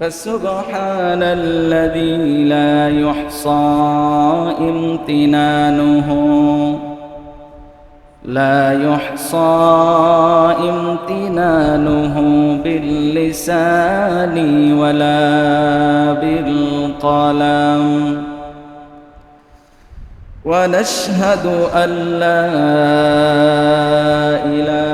فسبحان الذي لا يحصى امتنانه. لا يحصى امتنانه باللسان ولا بالقلم. ونشهد أن لا إله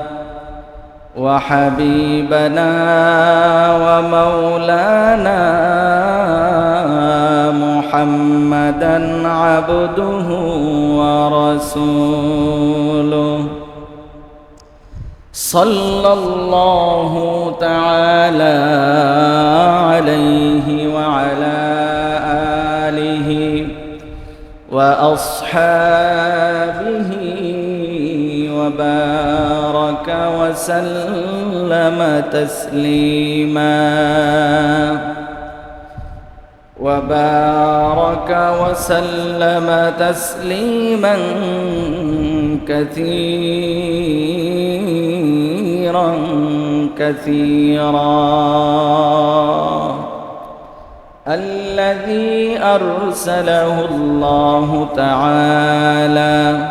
وحبيبنا ومولانا محمدا عبده ورسوله. صلى الله تعالى عليه وعلى آله وأصحابه وبارك وسلم تسليما. وبارك وسلم تسليما كثيرا كثيرا. الذي أرسله الله تعالى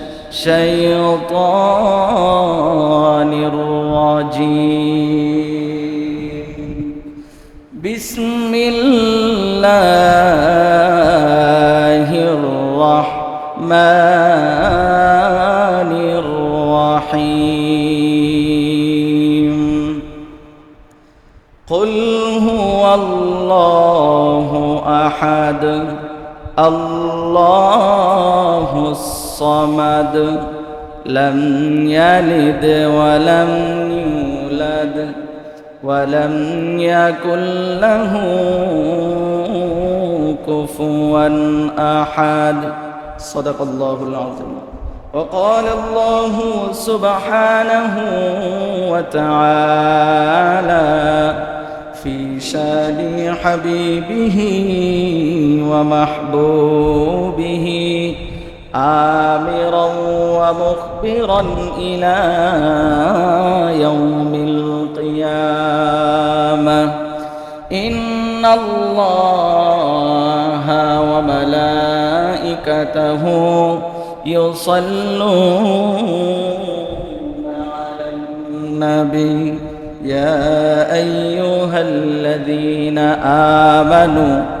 الرجيم. بسم الله الرحمن الرحيم. قل هو الله أحد الله الصمد لم يلد ولم يولد ولم يكن له كفوا أحد. صدق الله العظيم. وقال الله سبحانه وتعالى في شأن حبيبه ومحبوبه آمرا ومخبرا إلى يوم القيامة. إن الله وملائكته يصلون على النبي. يا أيها الذين آمنوا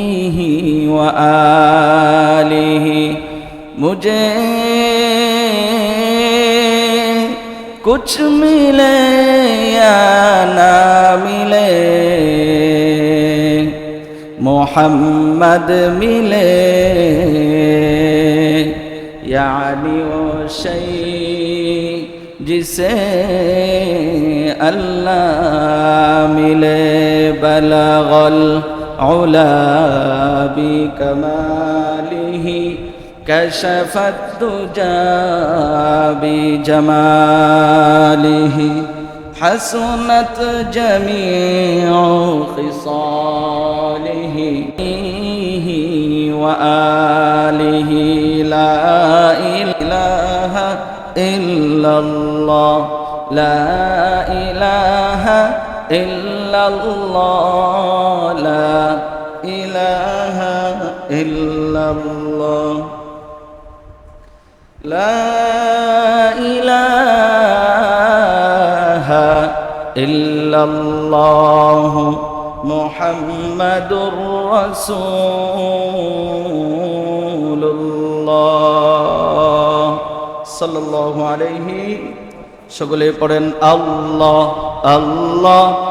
وآله مجھے کچھ ملے یا نہ ملے محمد ملے یعنی وہ شی جسے اللہ ملے بلغل उला بكماله كشف الدجى بجماله. حسنت جميع خصاله وآله. لا إله إلا الله لا إله إلا ইল্লাল্লাহ লা ইলাহা ইল্লাল্লাহ লা ইলাহা ইল্লাল্লাহ মুহাম্মাদুর রাসূলুল্লাহ সাল্লাল্লাহু আলাইহি সকলে পড়েন আল্লাহ আল্লাহ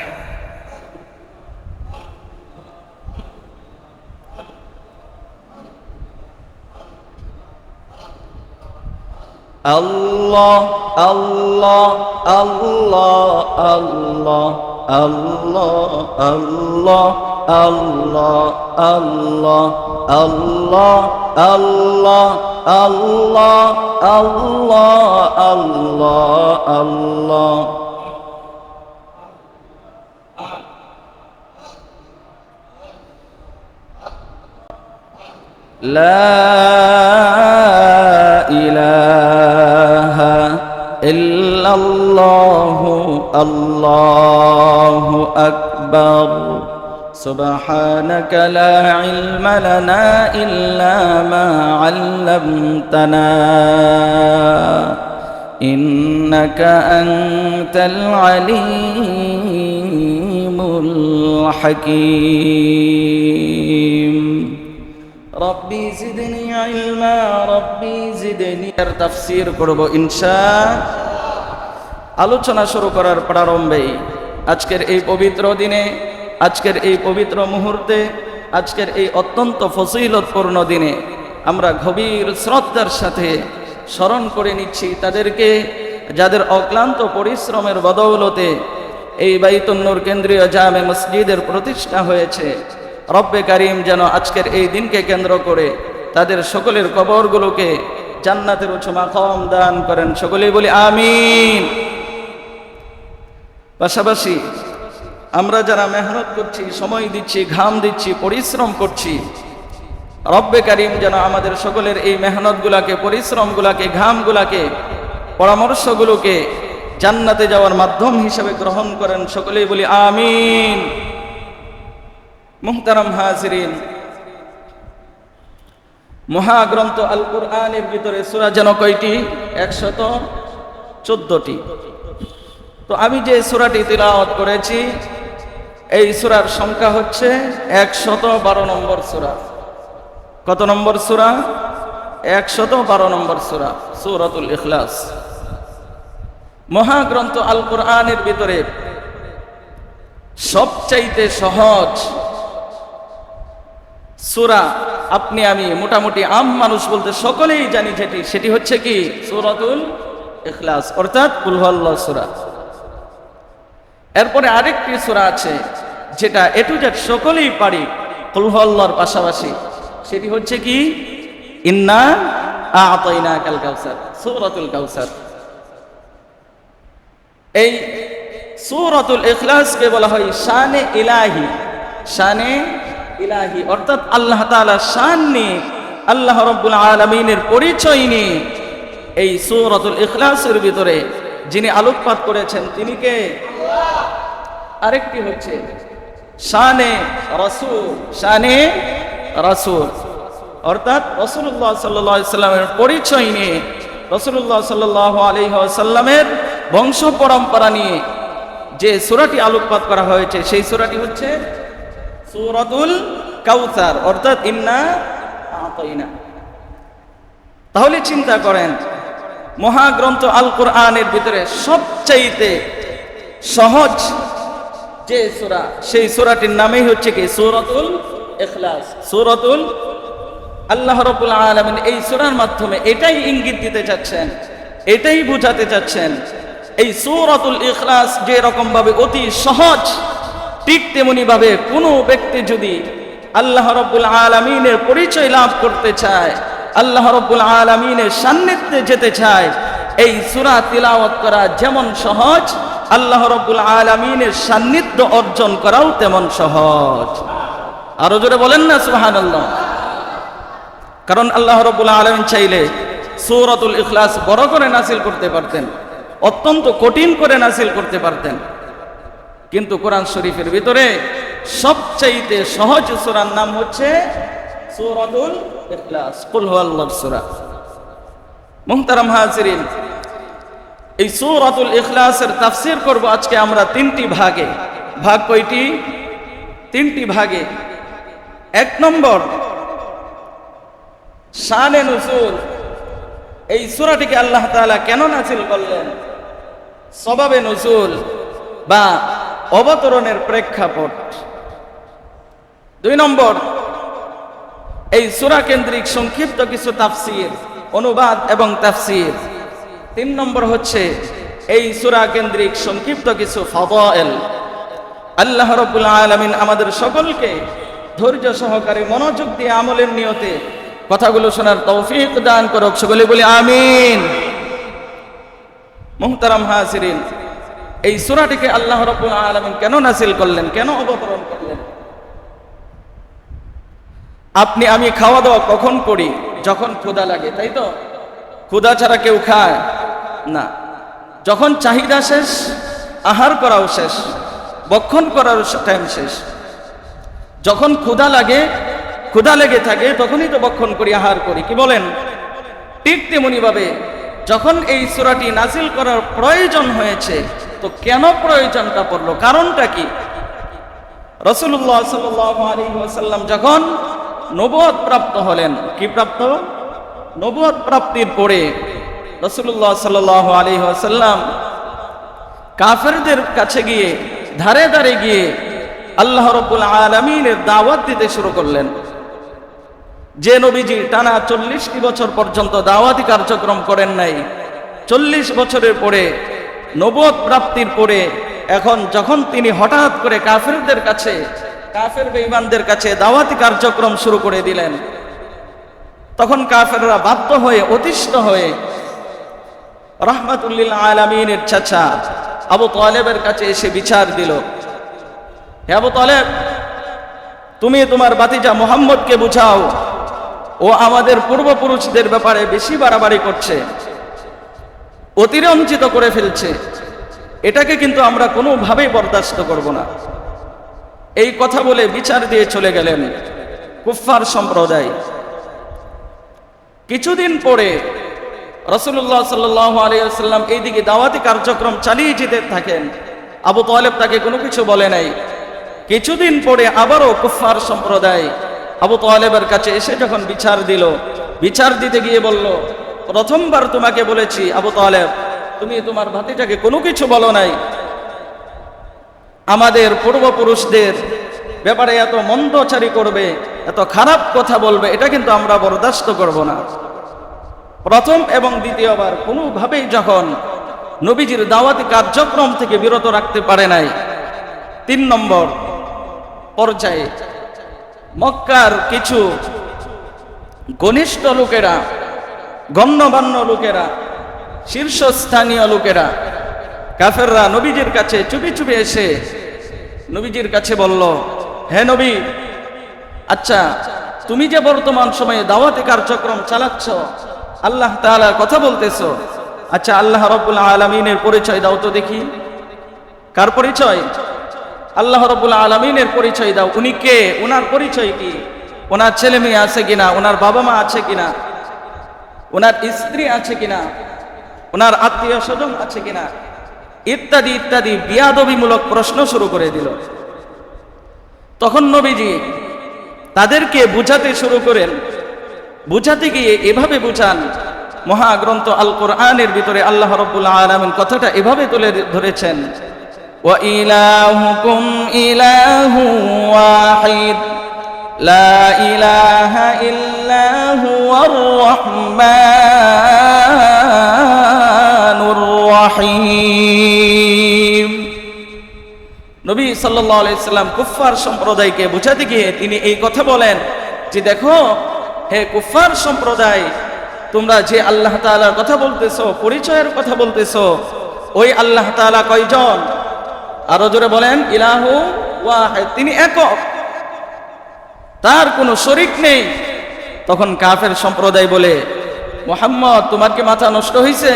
আল্লাহ আল্লাহ আল্লাহ আল্লাহ আল্লাহ আল্লাহ আল্লাহ আল্লাহ আল্লাহ আল্লাহ আল্লাহ আল্লাহ আল্লাহ আল্লাহ لا الله أكبر. سبحانك لا علم لنا إلا ما علمتنا. إنك أنت العليم الحكيم. ربي زدني علما ربي زدني. تفسير قرب إن شاء الله আলোচনা শুরু করার প্রারম্ভে আজকের এই পবিত্র দিনে, আজকের এই পবিত্র মুহূর্তে, আজকের এই অত্যন্ত ফসিলতপূর্ণ দিনে আমরা গভীর শ্রদ্ধার সাথে স্মরণ করে নিচ্ছি তাদেরকে যাদের অক্লান্ত পরিশ্রমের বদৌলতে এই বাইতুন্নুর কেন্দ্রীয় জামে মসজিদের প্রতিষ্ঠা হয়েছে। রব্বে কারিম যেন আজকের এই দিনকে কেন্দ্র করে তাদের সকলের কবরগুলোকে জান্নাতের উঁচু মাখম দান করেন। সকলেই বলি, আমিন। পাশাপাশি আমরা যারা মেহনত করছি, সময় দিচ্ছি, ঘাম দিচ্ছি, পরিশ্রম করছি, রব্বে কারিম যেন আমাদের সকলের এই মেহনতগুলাকে, পরিশ্রমগুলাকে, ঘামগুলাকে, পরামর্শগুলোকে জান্নাতে যাওয়ার মাধ্যম হিসেবে গ্রহণ করেন, সকলেই বলি আমিন। মুহতারাম হাজরিন, মহাগ্রন্থ আল কুরআনের ভিতরে সুরা যেন কয়টি? একশত চোদ্দটি। তো আমি যে সুরাটি তিলাওয়াত করেছি, এই সুরার সংখ্যা হচ্ছে একশত বারো নম্বর সুরা। কত নম্বর সুরা? একশত বারো নম্বর সুরা, সুরাতুল ইখলাস। মহাগ্রন্থ আল কোরআনের ভিতরে সবচাইতে সহজ সুরা আপনি আমি মোটামুটি আম মানুষ বলতে সকলেই জানি যেটি, সেটি হচ্ছে কি? সুরাতুল ইখলাস, অর্থাৎ কুলহাল্লাহ সুরা। এরপরে আরেকটি সুরা আছে, যেটা এটু জেড সকলেই পারি কুলহাল্লাহর পাশাপাশি। সেটি হচ্ছে কি? ইন্না আতাইনা কাল কাউসার সূরাতুল কাউসার এই সূরাতুল ইখলাসকে বলা হয় শানে ইলাহি। শানে ইলাহি অর্থাৎ আল্লাহ তাআলা শান নিয়ে, আল্লাহ রাব্বুল আলামিনের পরিচয় নিয়ে এই সূরাতুল ইখলাসের ভিতরে যিনি আলোকপাত করেছেন, তিনি কে? আরেকটি হচ্ছে শানে রাসূল। শানে রাসূল। অর্থাৎ রসুল্লাহ সাল্লামের পরিচয় নিয়ে রসুল্লাহ সাল্লাহ আলহিহাসাল্লামের বংশ পরম্পরা নিয়ে যে সুরাটি আলোকপাত করা হয়েছে, সেই সুরাটি হচ্ছে সুরাতুল কাউসার। অর্থাৎ ইন্না তাহলে চিন্তা করেন, মহাগ্রন্থ আল কোরআনের ভিতরে সবচাইতে সহজ যে সুরা, সেই সুরাটির নামেই হচ্ছে কি? সুরাতুল ইখলাস। সুরাতুল আল্লাহ রবুল আলমিন এই সুরার মাধ্যমে এটাই ইঙ্গিত দিতে চাচ্ছেন, এটাই বুঝাতে চাচ্ছেন। এই সৌরাতুল ইখলাস যে ভাবে অতি সহজ, ঠিক তেমনি ভাবে কোনো ব্যক্তি যদি আল্লাহ রব্বুল আলমিনের পরিচয় লাভ করতে চায়, আল্লাহ রব্বুল আলমিনের সান্নিধ্যে যেতে চায়, এই সুরা তিলাওয়াত করা যেমন সহজ আল্লাহ রব্বুল আলমিনের সান্নিধ্য অর্জন করাও তেমন সহজ। আরও জোরে বলেন না সুহান আল্লাহ কারণ আল্লাহ রবুল্লা আলমিন চাইলে সৌরতুল ইখলাস বড় করে নাসিল করতে পারতেন, অত্যন্ত কঠিন করে নাসিল করতে পারতেন। কিন্তু কোরআন শরীফের ভিতরে সবচাইতে সহজ সুরার নাম হচ্ছে সৌরতুল ইখলাস। কুল হুয়াল্লাহর সূরা। মুহতারাম হাজিরিন এই সৌরাতুল ইখলাসের তাফসির করব আজকে আমরা তিনটি ভাগে। ভাগ কয়টি? তিনটি ভাগে। এক নম্বর, শানে নজুল। এই সুরাটিকে আল্লাহ তাআলা কেন নাজিল করলেন? সবাবে নজুল বা অবতরণের প্রেক্ষাপট। দুই নম্বর, এই সুরা কেন্দ্রিক সংক্ষিপ্ত কিছু তাফসির, অনুবাদ এবং তাফসির। তিন নম্বর হচ্ছে এই সুরা কেন্দ্রিক সংক্ষিপ্ত কিছু আল্লাহ রবুল আলমিন আমাদের সকলকে ধৈর্য সহকারে মনোযোগ দিয়ে আমলের নিয়তে কথাগুলো শোনার তৌফিক দান করুক, সকলে বলি আমিন। মুহতারাম হাসিরিন এই সুরাটিকে আল্লাহ রব্বুল আলামিন কেন নাসিল করলেন, কেন অবতরণ করলেন? আপনি, আমি খাওয়া দাওয়া কখন করি? যখন ক্ষুধা লাগে, তাই তো? ক্ষুধা ছাড়া কেউ খায়? না। যখন চাহিদা শেষ, আহার করাও শেষ বক্ষণ করার টাইম শেষ। যখন ক্ষুধা লাগে, ক্ষুধা লেগে থাকে, তখনই তো বক্ষণ করি, আহার করি। কি বলেন? ঠিক তেমনি ভাবে যখন এই সুরাটি নাজিল করার প্রয়োজন হয়েছে, তো কেন প্রয়োজনটা পড়ল? কারণটা কি? রসুল্লাহ সাল্লাম যখন নবদ প্রাপ্ত হলেন, কি প্রাপ্ত? নবদ প্রাপ্তির পরে রসুল্লাহ সাল্লাহ আলী আসাল্লাম কাফেরদের কাছে গিয়ে, ধারে ধারে গিয়ে আল্লাহ রব্বুল আলমিনের দাওয়াত দিতে শুরু করলেন। যে নবীজি টানা চল্লিশটি বছর পর্যন্ত দাওয়াতি কার্যক্রম করেন নাই, চল্লিশ বছরের পরে নবদ প্রাপ্তির পরে, এখন যখন তিনি হঠাৎ করে কাফেরদের কাছে, কাফের বেঈমানদের কাছে দাওয়াতি কার্যক্রম শুরু করে দিলেন তখন কাফেররা বাধ্য হয়ে, অতিষ্ঠ হয়ে রহমাতুল্লিল আলমিনের চাচা আবু তালেবের কাছে এসে বিচার দিল। হে আবু তালেব, তুমি তোমার বাতিজা মোহাম্মদকে বুঝাও। ও আমাদের পূর্বপুরুষদের ব্যাপারে বেশি বাড়াবাড়ি করছে অতিরঞ্চিত করে ফেলছে। এটাকে কিন্তু আমরা কোনোভাবেই বরদাস্ত করব না। এই কথা বলে বিচার দিয়ে চলে গেলেন কুফফার সম্প্রদায়। কিছুদিন পরে রসুল্লাহ সাল্লাহ আলিয়াল্লাম এইদিকে দাওয়াতি কার্যক্রম চালিয়ে যেতে থাকেন। আবু তালেব তাকে কোনো কিছু বলে নাই। কিছুদিন পরে আবারও কুফফার সম্প্রদায় আবু তালেবের কাছে এসে যখন বিচার দিল, বিচার দিতে গিয়ে বলল, প্রথমবার তোমাকে বলেছি, আবু তালেব, তুমি তোমার ভাতিটাকে কোনো কিছু বলো নাই। আমাদের পূর্বপুরুষদের ব্যাপারে এত মন্দচারি করবে, এত খারাপ কথা বলবে, এটা কিন্তু আমরা বরদাস্ত করব না। প্রথম এবং দ্বিতীয়বার কোনোভাবেই যখন নবীজির দাওয়াতি কার্যক্রম থেকে বিরত রাখতে পারে নাই, তিন নম্বর পর্যায়ে মক্কার কিছু ঘনিষ্ঠ লোকেরা, গণ্যমান্য লোকেরা, শীর্ষস্থানীয় লোকেরা, কাফেররা নবীজির কাছে চুপি চুপি এসে নবীজির কাছে বলল, হে নবী আচ্ছা তুমি যে বর্তমান সময়ে দাওয়াতি কার্যক্রম চালাচ্ছ আল্লাহ তাআলার কথা বলতেছো। আচ্ছা আল্লাহ রব্বুল আলমিনের পরিচয় দাও তো দেখি। কার পরিচয়? আল্লাহ রব্বুল আলমিনের পরিচয় দাও। উনি কে? ওনার পরিচয় কি? ওনার ছেলে মেয়ে আছে কিনা? ওনার বাবা মা আছে কিনা? ওনার স্ত্রী আছে কিনা? ওনার আত্মীয় স্বজন আছে কিনা? ইত্যাদি ইত্যাদি বিয়াদবিমূলক প্রশ্ন শুরু করে দিল। তখন নবীজি তাদেরকে বুঝাতে শুরু করেন। বুঝাতে গিয়ে এভাবে বুঝান মহাগ্রন্থ আল কোরআনের ভিতরে আল্লাহ রব্বুল আলমিন কথাটা এভাবে তুলে ধরেছেন وإلهكم إله واحد لا إله إلا هو الرحمن الرحيم নবী সাল্লাল্লাহু আলাইহি সাল্লাম কুফফার সম্প্রদায়কে বুঝাতে গিয়ে তিনি এই কথা বলেন যে দেখো হে কুফফার সম্প্রদায়, তোমরা যে আল্লাহ তাআলার কথা বলতেছো, পরিচয়ের কথা বলতেছো, ওই আল্লাহ তাআলা কয়জন? আরও জোরে বলেন, ইলাহু তিনি একক। তার কোনো শরিক নেই। তখন কাফের সম্প্রদায় বলে, মোহাম্মদ, তোমার কি মাথা নষ্ট হয়েছে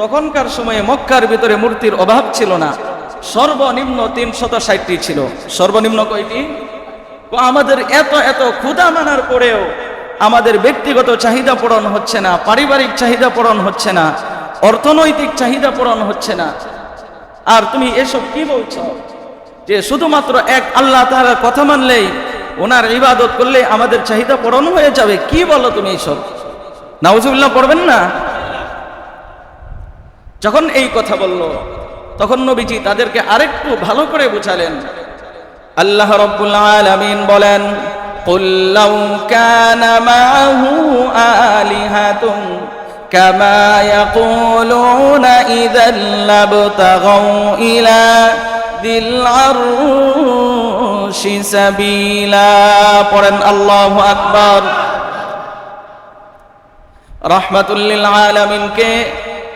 তখনকার সময়ে মক্কার ভিতরে মূর্তির অভাব ছিল না। সর্বনিম্ন তিনশত ষাটটি ছিল। সর্বনিম্ন কয়টি? আমাদের এত এত ক্ষুদা মানার পরেও আমাদের ব্যক্তিগত চাহিদা পূরণ হচ্ছে না, পারিবারিক চাহিদা পূরণ হচ্ছে না, অর্থনৈতিক চাহিদা পূরণ হচ্ছে না। আর তুমি এসব কি বলছো? যে শুধুমাত্র এক আল্লাহ তাআলার কথা মানলেই, ওনার ইবাদত করলে আমাদের চাহিদা পূরণ হয়ে যাবে, কি বলো তুমি এইসব নাউজুবিল্লাহ, পড়বেন না? যখন এই কথা বলল, তখন নবীজি তাদেরকে আরেকটু ভালো করে বুঝালেন। আল্লাহ রব্বুল আলামিন বলেন قل لو كان معه آلهة كما يقولون إذا لابتغوا إلى ذي العرش سبيلا পড়েন আল্লাহু আকবার রহমাতুল্লিল আলামিনকে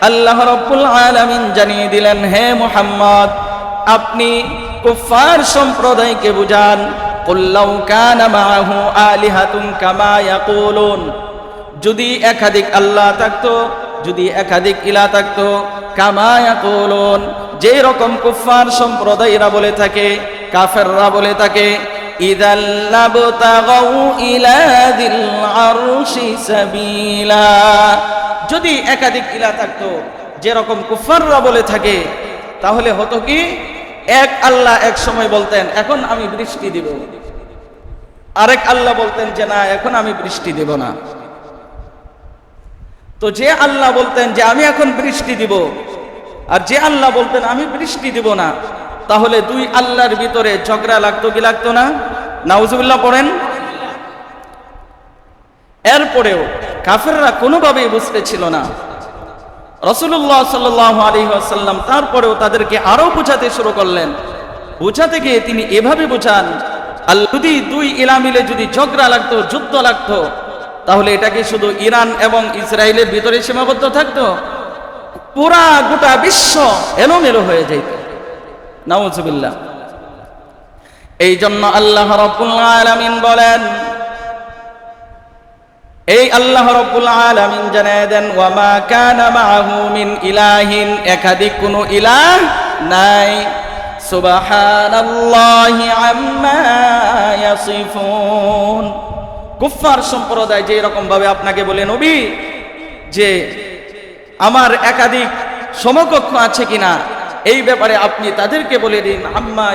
আল্লাহ রব্বুল আলামিন জানিয়ে দিলেন হে মুহাম্মদ আপনি কুফার সম্প্রদায়কে বুঝান কুল্লাউ কানা মাআহু আলিহাতুন কামা ইয়াকুলুন। যদি একাধিক আল্লাহ থাকতো, যদি একাধিক ইলা থাকতো, কামা কোলন যে রকম কুফার সম্প্রদায়রা বলে থাকে, কাফেররা বলে থাকে যদি একাধিক ইলা থাকতো, যেরকম কুফাররা বলে থাকে, তাহলে হতো কি? এক আল্লাহ এক সময় বলতেন, এখন আমি বৃষ্টি দিব। আরেক আল্লাহ বলতেন যে, না, এখন আমি বৃষ্টি দেব না। তো যে আল্লাহ বলতেন যে, আমি এখন বৃষ্টি দিব। আর যে আল্লাহ বলতেন, আমি বৃষ্টি দিব না। তাহলে দুই আল্লাহর ভিতরে ঝগড়া লাগতো কি লাগতো না? নাউজুবিল্লাহ পড়েন। এরপরেও কাফেররা কোনোভাবেই বুঝতে ছিল না। রসুল্লাহ সাল্লাহ আলী আসাল্লাম তারপরেও তাদেরকে আরও বোঝাতে শুরু করলেন। বোঝাতে গিয়ে তিনি এভাবে বোঝান, আল যদি দুই ইলা মিলে যদি ঝগড়া লাগতো, যুদ্ধ লাগতো, তাহলে এটা কি শুধু ইরান এবং ইসরায়েলের ভিতরে সীমাবদ্ধ থাকতো? পুরা গোটা বিশ্ব এলোমেলো হয়ে যাইত নাউজুবিল্লাহ। এই জন্য আল্লাহ রব্বুল আলামিন বলেন এই আল্লাহ রব্বুল আলামিন জানিয়ে দেন, ওয়ামা কানা মাআহু মিন ইলাহিন, একাধিক কোনো ইলাহ নাই। সুবহানাল্লাহি আম্মা ইয়াসিফুন। কুফফার সম্প্রদায় যে এরকম ভাবে আপনাকে বলে, নবী, যে আমার একাধিক সমকক্ষ আছে কিনা, এই ব্যাপারে আপনি তাদেরকে বলে দিন। আম্মা